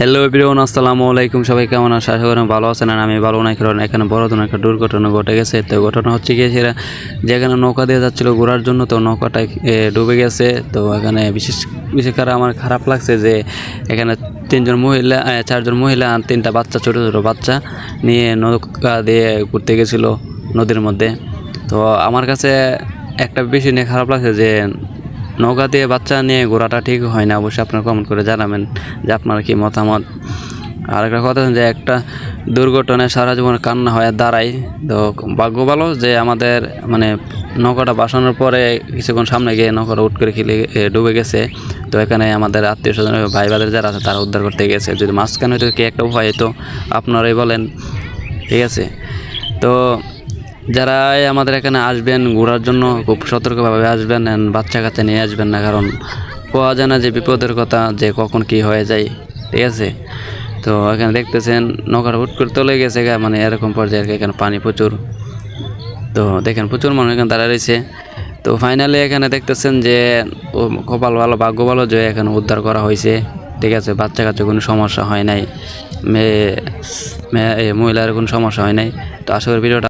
Hello everyone আসসালামু আলাইকুম। সবাই কেমন আছে আশা করি ভালো আছেন আর আমি ভালো নাই, কারণ এখানে বড় ধরনের একটা দুর্ঘটনা ঘটে গেছে। তো ঘটনা হচ্ছে কি সেটা যেখানে নৌকা দিয়ে যাচ্ছিল ঘোরার জন্য, তো নৌকাটা ডুবে গেছে। তো এখানে বিশেষ বিশেষ করে আমার খারাপ লাগছে যে এখানে তিনজন মহিলা চারজন মহিলা আর তিনটা বাচ্চা, ছোটো ছোটো বাচ্চা নিয়ে নৌকা দিয়ে ঘুরতে গেছিল নদীর মধ্যে। তো আমার কাছে একটা বেশি নিয়ে খারাপ লাগছে যে নৌকা দিয়ে বাচ্চা নিয়ে ঘোরাটা ঠিক হয় না, অবশ্যই আপনারা কমেন্ট করে জানাবেন যে আপনার কি মতামত। আর একটা কথা যে একটা দুর্ঘটনায় সারা জীবন কান্না হয়ে দাঁড়ায়, তো ভাগ্য ভালো যে আমাদের মানে নৌকাটা বাসানোর পরে কিছুক্ষণ সামনে গিয়ে নৌকাটা উঠ করে খেলে ডুবে গেছে। তো এখানে আমাদের আত্মীয় স্বজন ভাই বাদের যারা আছে তারা উদ্ধার করতে গেছে। যদি মাঝখানে হয়তো কি একটা উপায় তো আপনারাই বলেন। ঠিক আছে? তো যারা আমাদের এখানে আসবেন ঘোরার জন্য খুব সতর্কভাবে আসবেন বাচ্চা কাচ্চা নিয়ে আসবেন না কারণ পাওয়া যায় না যে বিপদের কথা যে কখন কি হয়ে যায় ঠিক আছে? তো এখানে দেখতেছেন নৌকার হুট করে চলে গেছে গা, মানে এরকম পর্যায়ে এখানে পানি প্রচুর। তো দেখেন প্রচুর মানুষ এখানে দাঁড়া রয়েছে। তো ফাইনালি এখানে দেখতেছেন যে কপাল ভালো ভাগ্য ভালো যে এখানে উদ্ধার করা হয়েছে ঠিক আছে? বাচ্চা কাচ্চা কোনো সমস্যা হয় নাই। মেয়ে মেয়ে মহিলার কোনো সমস্যা হয় নাই। তো করি ভিডিওটা